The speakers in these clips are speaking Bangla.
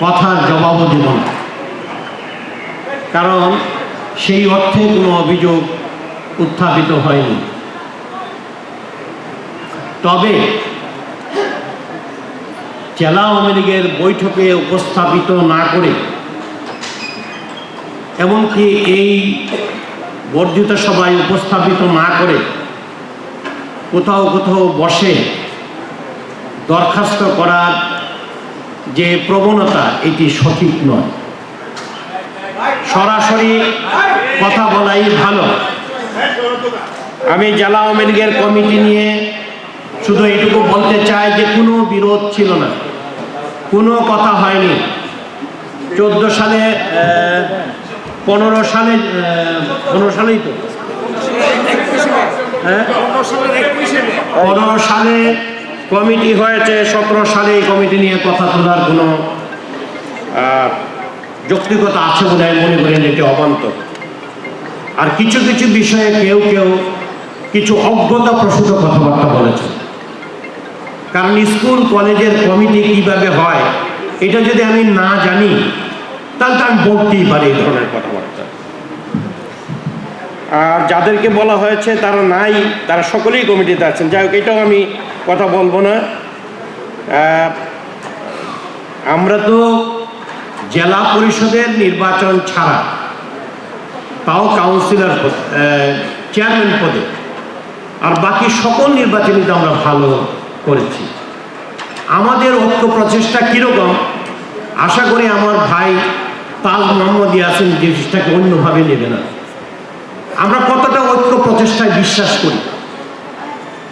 কথার জবাবও দেব না। কারণ সেই অর্থে কোনো অভিযোগ উত্থাপিত হয়নি। তবে জেলা আওয়ামী লীগের বৈঠকে উপস্থাপিত না করে, এমনকি এই বর্ধিত সভায় উপস্থাপিত না করে কোথাও কোথাও বসে দরখাস্ত করার যে প্রবণতা, এটি সঠিক নয়। সরাসরি কথা বলাই ভালো। আমি জেলা আওয়ামী লীগের কমিটি নিয়ে শুধু এইটুকু বলতে চাই যে, কোনো বিরোধ ছিল না। কোনো কথা হয়নি। চোদ্দ সালে পনেরো সালে পনেরো সালেই তো। হ্যাঁ? পনেরো সালে কমিটি হয়েছে, সতেরো সালে এই কমিটি নিয়ে কথা তোলার কোনো যৌক্তিকতা আছে বলে আমি মনে করেন এটি অবান্তর। আর কিছু কিছু বিষয়ে কেউ কেউ কিছু অজ্ঞতা প্রসূত কথাবার্তা বলেছে কারণ স্কুল, কলেজের কমিটি কীভাবে হয়, এটা যদি আমি না জানি, তাহলে তো আমি বলতেই পারি এই ধরনের কথাবার্তা। যাদেরকে বলা হয়েছে তারা নাই, তারা সকলেই কমিটিতে আছেন। যাই হোক, এটাও আমি কথা বলব না। আমরা তো জেলা পরিষদের নির্বাচন ছাড়া তাও কাউন্সিলর চেয়ারম্যান পদে আর বাকি সকল নির্বাচনীতে আমরা ভালো করেছি। আমাদের ঐক্য প্রচেষ্টা কীরকম? আশা করি আমার ভাই তাজ মোহাম্মদ ইয়াসিন জিনিসটাকে অন্যভাবে নেবে না। আমরা কতটা ঐক্য প্রচেষ্টায় বিশ্বাস করি?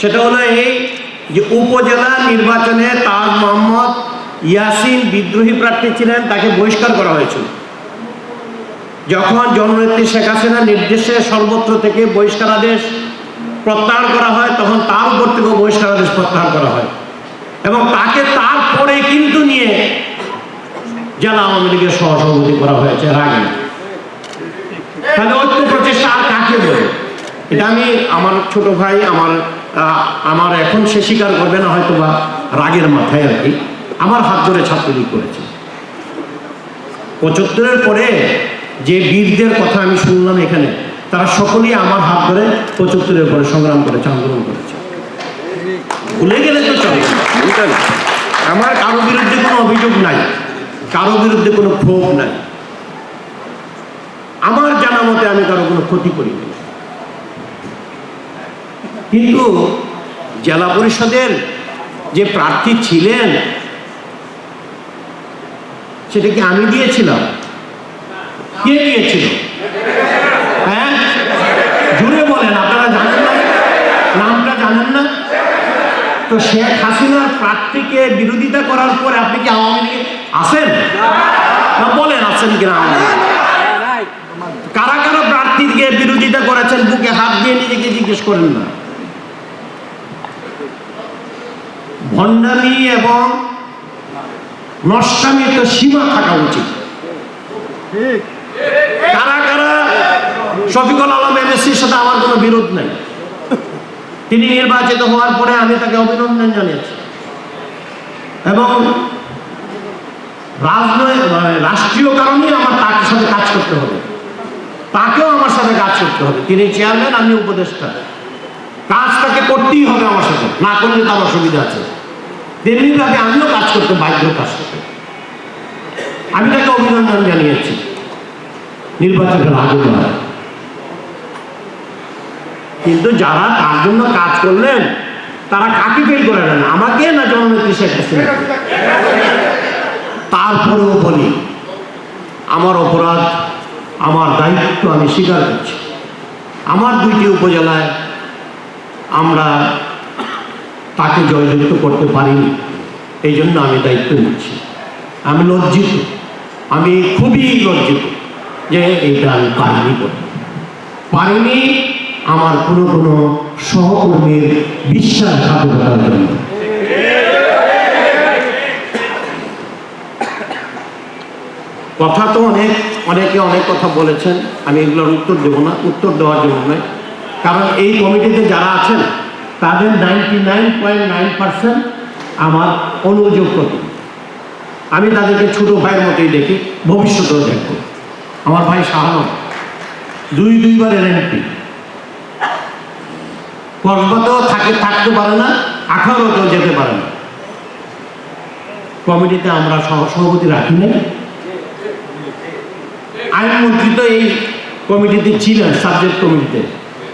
সেটা হলো এই যে উপজেলা নির্বাচনে তাজ মোহাম্মদ ইয়াসিন বিদ্রোহী প্রার্থী ছিলেন, তাকে বহিষ্কার করা হয়েছিল। যখন জননেত্রী শেখ হাসিনার নির্দেশে সর্বত্র থেকে বহিষ্কার আদেশ প্রত্যাহার করা হয়, তখন তার উপর থেকেও বহিষ্কার আদেশ প্রত্যাহার করা হয়। এবং তাকে তারপরে কিন্তু নিয়ে জেলা আওয়ামী লীগের সহসভাপতি করা হয়েছে এর আগে তাহলে ঐক্য কাকে বলে এটা আমি আমার ছোট ভাই আমার আমার এখন সে স্বীকার করবে না হয়তো বা রাগের মাথায় আর কি। আমার হাত ধরে ছাত্রলীগ করেছে। পঁচাত্তরের পরে যে বীরদের কথা আমি শুনলাম এখানে তারা সকলেই আমার হাত ধরে পঁচাত্তরের পরে সংগ্রাম করেছে আন্দোলন করেছে। ভুলে গেলে তো চলে? আমার কারও বিরুদ্ধে কোনো অভিযোগ নাই কারও বিরুদ্ধে কোনো ক্ষোভ নাই। আমার জানা মতে আমি কারও কোনো ক্ষতি করিনি কিন্তু জেলা পরিষদের যে প্রার্থী ছিলেন, সেটা কি আমি দিয়েছিলাম? কে দিয়েছিল? হ্যাঁ? জুড়ে বলেন, আপনারা জানেন না? নামটা জানেন না? তো শেখ হাসিনার প্রার্থীকে বিরোধিতা করার পরে আপনি কি আওয়ামী লীগে আসেন? না, বলেন আছেন কিনা আওয়ামী লীগে? কারা কারা প্রার্থীকে বিরোধিতা করেছেন বুকে হাত দিয়ে নিজেকে জিজ্ঞেস করেন না। ভণ্ডামি এবং নষ্টামি তো সীমা থাকা উচিত। কারা কারা? শফিকুল আলম এমএসসির সাথে আমার কোনো বিরোধ নেই। তিনি নির্বাচিত হওয়ার পরে আমি তাকে অভিনন্দন জানিয়েছি। এবং রাষ্ট্রীয় কারণেই আমার তার সাথে কাজ করতে হবে। তাকেও আমার সাথে কাজ করতে হবে। তিনি চেয়ারম্যান, আমি উপদেষ্টা। কাজ তাকে করতেই হবে আমার সাথে, না করলে তো আমার সুবিধা আছে। তেমনিভাবে আমিও কাজ করতে বাধ্য তার সাথে। আমি তাকে অভিনন্দন জানিয়েছি। নির্বাচনের আগে কিন্তু যারা তার জন্য কাজ করলেন, তারা কাকে ফেল করে নেন আমাকে না জননেত্রী শেখ হাসিনা তারপরেও বলি, আমার অপরাধ আমার দায়িত্ব আমি স্বীকার করছি। আমার দুইটি উপজেলায় আমরা তাকে জয়যুক্ত করতে পারিনি। এই জন্য আমি দায়িত্ব নিচ্ছি। আমি লজ্জিত। আমি খুবই লজ্জিত যে এটা আমি পারিনি পারিনি আমার কোনো কোনো সহকর্মীর বিশ্বাসঘাতকতার জন্য। কথা তো অনেক, অনেকে অনেক কথা বলেছেন, আমি এগুলোর উত্তর দেবো না, উত্তর দেওয়ার জন্য নয়। কারণ এই কমিটিতে যারা আছেন, তাদের ninety nine point nine percent আমার অনুযোগ প্রতি। আমি তাদেরকে ছোটো ভাইয়ের মতোই দেখি, ভবিষ্যতেও দেখব। আমার ভাই শাহানব, দুই দুইবার এমপি। কসবাতেও থাকে, থাকতে পারে না আঠারোতেও যেতে পারে না। কমিটিতে আমরা সহ, সভাপতি রাখি নাই। আইনমন্ত্রী তো এই কমিটিতে ছিলেন সাবজেক্ট কমিটিতে।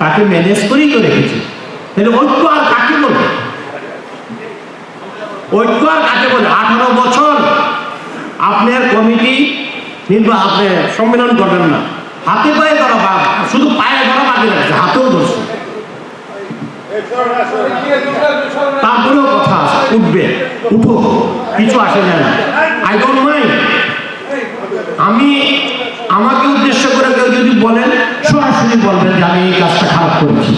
তাকে ম্যানেজ করেই তো রেখেছি। তাহলে ঐক্য আর কাকে বলে? ঐক্য আর কাকে বলে? আঠারো বছর আপনার কমিটি, কিন্তু আপনি সম্মেলন করবেন না। হাতে পায়ে ধরা বা শুধু পায়ে ধরা বাকি রাখছে, হাতেও ধরছে। তারপরেও কথা উঠবে উঠো কিছু আসে না। আই ডোন্ট মাইন্ড আমি আমাকে উদ্দেশ্য করে কেউ যদি বলেন, সরাসরি বলবেন যে আমি এই কাজটা খারাপ করেছি।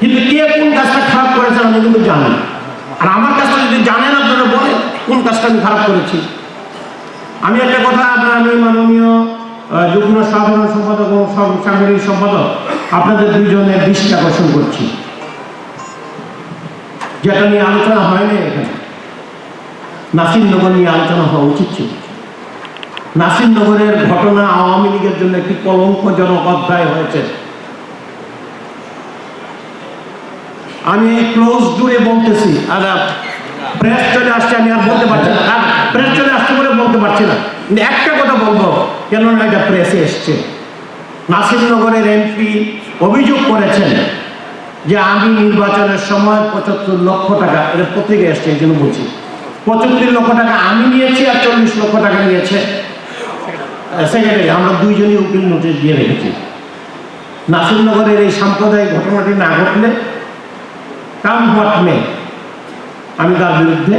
কিন্তু কে কোন কাজটা খারাপ করেছে আমি কিন্তু জানি আর আমার কাজটা যদি জানেন আপনারা বলেন, কোন কাজটা আমি খারাপ করেছি। আমি একটা কথা আপনার, আমি মাননীয় যুগ্ম সাধারণ সম্পাদক ও সাংগঠনিক সম্পাদক, আপনাদের দুইজনের দৃষ্টি আকর্ষণ করছি। যেটা নিয়ে আলোচনা হয়নি এখানে। নাসিরনগর নিয়ে আলোচনা হওয়া উচিত ছিল। নাসিরনগরের ঘটনা আওয়ামী লীগের জন্য একটি কলঙ্কজনক অধ্যায় হয়েছে। আমি ক্লোজ জুড়ে বলতেছি, আর প্রেস চলে আসছে, আমি আর বলতে পারছি না। আর প্রেস চলে আসছে বলে বলতে পারছি না। একটা কথা বলব, কেননা এটা প্রেসে এসছে। নাসিরনগরের এমপি অভিযোগ করেছেন যে আমি নির্বাচনের সময় পঁচাত্তর লক্ষ টাকা, এটা পত্রিকা এসছে, এই জন্য বলছি। পঁচাত্তর লক্ষ টাকা আমি নিয়েছি আর চল্লিশ লক্ষ টাকা নিয়েছে। সেক্রেটারি আমরা দুইজনই উকিল নোটিশ দিয়ে রেখেছি। নাসিরনগরের এই সাম্প্রদায়িক ঘটনাটি না ঘটলে কাম হোয়াট মে, আমি তার বিরুদ্ধে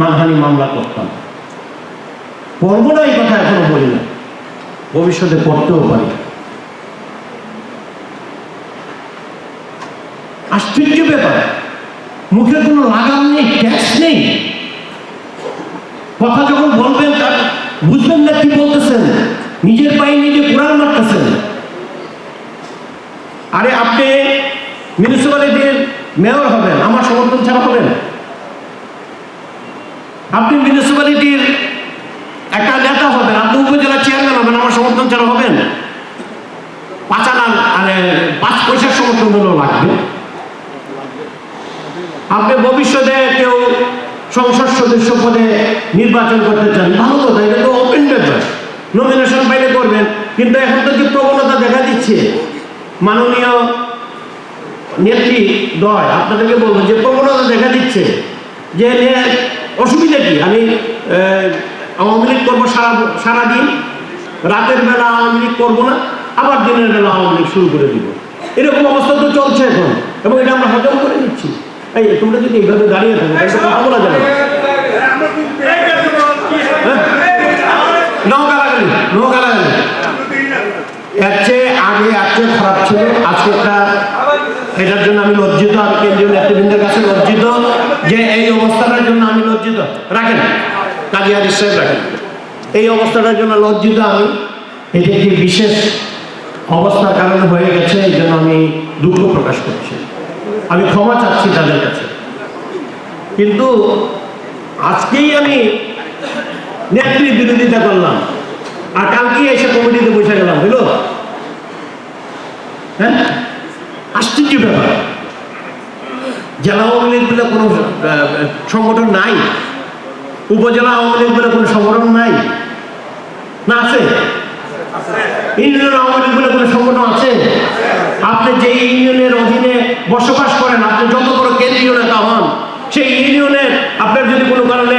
মানহানি মামলা করতাম। করব না এই কথা এখনও বলি না, ভবিষ্যতে করতেও পারি। আশ্চর্য ব্যাপার, মুখে কোনো লাগাম নেই ট্যাক্স নেই। কথা যখন বলবেন তার বুঝবেন না কি বলতেছেন? নিজের পায়ে নিজে কোরআন মারতেছেন। আরে আপনি মিউনিসিপ্যালিটির মেয়র হবেন, আমার সমর্থন ছাড়া হবেন। আপনি মিউনিসিপ্যালিটির একটা নেতা হবেন, আপনি উপজেলা চেয়ারম্যান হবেন, আমার সমর্থন ছাড়া হবেন। পাঁচ মানে পাঁচ পয়সার সমর্থন লাগবে। আপনি ভবিষ্যতে কেউ সংসদ সদস্য পদে নির্বাচন করতে চান। ভালো কথা, এটা তো ওপেন ব্যাপার নমিনেশন পাইলে করবেন, কিন্তু এখন তো যে প্রবণতা দেখা দিচ্ছে, মাননীয় নেত্রী দয়, আপনাদেরকে বলব যে প্রবণতা দেখা দিচ্ছে যে অসুবিধা কি? আমি আওয়ামী লীগ করব সারা, সারাদিন, রাতের বেলা আওয়ামী লীগ করব না, আবার দিনের বেলা আওয়ামী লীগ শুরু করে দিব। এরকম অবস্থা তো চলছে এখন, এবং এটা আমরা হজম করে নিচ্ছি। এই, তোমরা যদি এইভাবে দাঁড়িয়ে থাকো, তাহলে কথা বলা যাবে। হ্যাঁ? চেয়ে আগে খারাপ এটার জন্য আমি লজ্জিত কাছে লজ্জিত, যে এই অবস্থাটার জন্য আমি লজ্জিত। রাখেন রাখেন। এই অবস্থাটার জন্য লজ্জিত আমি। বিশেষ অবস্থার কারণে হয়ে গেছে, এই জন্য আমি দুঃখ প্রকাশ করছি। আমি ক্ষমা চাচ্ছি তাদের কাছে। কিন্তু আজকেই আমি নেত্রী বিরোধিতা করলাম। আর কালকে এসে কমিটিতে বসে গেলাম, বুঝলো? হ্যাঁ? আশ্চর্য ব্যাপার। জেলা আওয়ামী লীগ বলে কোনো সংগঠন নাই। উপজেলা আওয়ামী লীগ বলে কোনো সংগঠন নাই। না, আছে? ইউনিয়ন আওয়ামী লীগ বলে কোনো সংগঠন আছে? আপনি যে ইউনিয়নের অধীনে বসবাস করেন, আপনি যত বড় কেন্দ্রীয় নেতা হন, সেই ইউনিয়নের আপনার যদি কোনো কারণে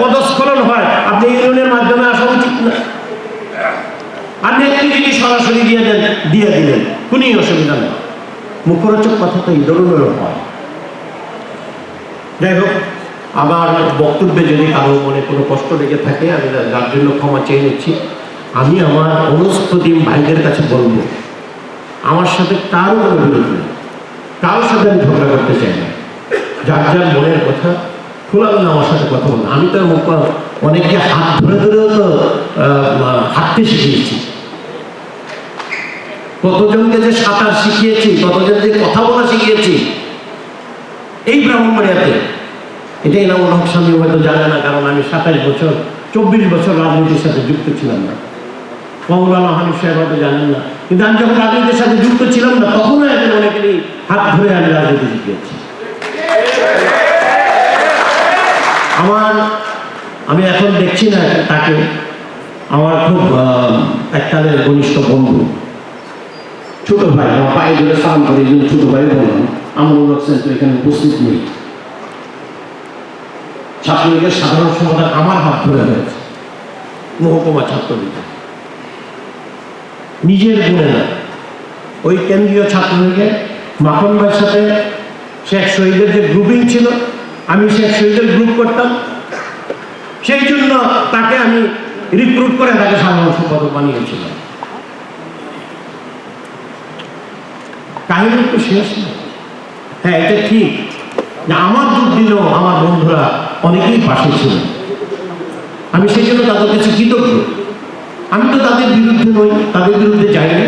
পদস্খলন হয়, আপনি ইউনিয়নের মাধ্যমে আসা উচিত না। আর নেত্রী যদি সরাসরি দিয়ে দেন, দিয়ে দিলেন। কোনই অসুবিধা নেই। মুখরোচক কথা তো এই ধরনের হয়। যাই হোক, আমার বক্তব্যে যদি কারও মনে কোনো কষ্ট লেগে থাকে, আমি যার জন্য ক্ষমা চেয়ে নিচ্ছি। আমি আমার অনুস্প্রতিম ভাইদের কাছে বলব। আমার সাথে কারও কোনো বিরোধ নেই। কারোর সাথে আমি ঝগড়া করতে চাই না। যার যার মনের কথা খোলামেলা আমার সাথে কথা বলুন। আমি তো মুখ অনেককে হাত ধরে ধরেও তো হাঁটতে শিখিয়েছি। কতজনকে যে সাঁতার শিখিয়েছি কতজনকে কথা বলা শিখিয়েছি, এই ব্রাহ্মণবাড়িয়াতে। এটাই এনামুল হক স্বামী হয়তো জানে না, কারণ আমি সাতাশ বছর, চব্বিশ বছর রাজনীতির সাথে যুক্ত ছিলাম না। মৌলানা হানিফ সাহেব হয়তো জানেন না। কিন্তু আমি যখন রাজনীতির সাথে যুক্ত ছিলাম না, তখনও একজন অনেকেরই হাত ধরে আমি রাজনীতি শিখিয়েছি। আমার, আমি এখন দেখছি না তাকে। আমার খুব এককালের ঘনিষ্ঠ বন্ধু। ছোট ভাই, আমার পায়ে ধরে সালাম করে, এই জন্য ছোট ভাই বললাম আমার হোসেন তো এখানে উপস্থিত নেই। ছাত্রলীগের সাধারণ সম্পাদক আমার হাত ধরে হয়েছে। মহকুমা ছাত্রলীগ। নিজের গুণে না ওই কেন্দ্রীয় ছাত্রলীগে মাখন ভাইয়ের সাথে শেখ শহীদের যে গ্রুপিং ছিল, আমি শেখ শহীদের গ্রুপ করতাম। সেই জন্য তাকে আমি রিক্রুট করে তাকে সাধারণ সম্পাদক বানিয়েছিলাম। কাহিনী তো শেষ না? হ্যাঁ এটা ঠিক। যে আমার দুধ দিলেও আমার বন্ধুরা অনেকেই পাশে ছিল। আমি সেই জন্য তাদের কাছে কৃতজ্ঞ। আমি তো তাদের বিরুদ্ধে নই, তাদের বিরুদ্ধে যাই না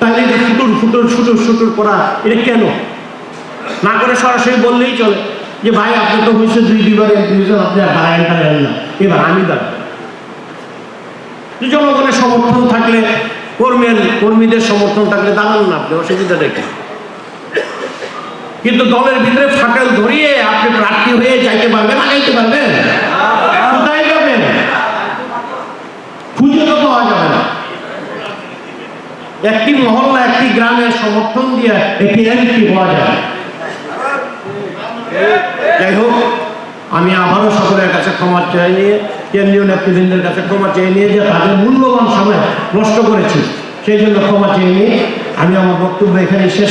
তাহলে এটা ফুটুর ফুটুর ফুটুর ফুটুর করা এটা কেন? না করে সরাসরি বললেই চলে যে, ভাই, আপনি তো হয়েছে দুই, দুইবার হয়েছেন আপনি আর দাঁড়ায় দাঁড়ায় না। এবার আমি দাঁড়াই জনগণের সমর্থন থাকলে, কর্মীর, কর্মীদের সমর্থন থাকলে দাঁড়ান না আপনি অসুবিধা দেখেন কিন্তু দলের ভিতরে ফাটল ধরিয়ে আপনি প্রার্থী হয়ে যাইতে পারবেন, আগাইতে পারবেন কোথায় যাবেন খুঁজে তো পাওয়া যাবে না একটি মহল্লা, একটি গ্রামের সমর্থন দিয়ে একটি এমপি হওয়া যায়। যাই হোক, আমি আবারও সকলের কাছে ক্ষমা চেয়ে নিয়ে, কেন্দ্রীয় নেতৃবৃন্দের কাছে ক্ষমা চেয়ে নিয়ে যে তাদের মূল্যবান সময় নষ্ট করেছি, সেই জন্য ক্ষমা চেয়ে নিয়ে আমি আমার বক্তব্য এখানে শেষ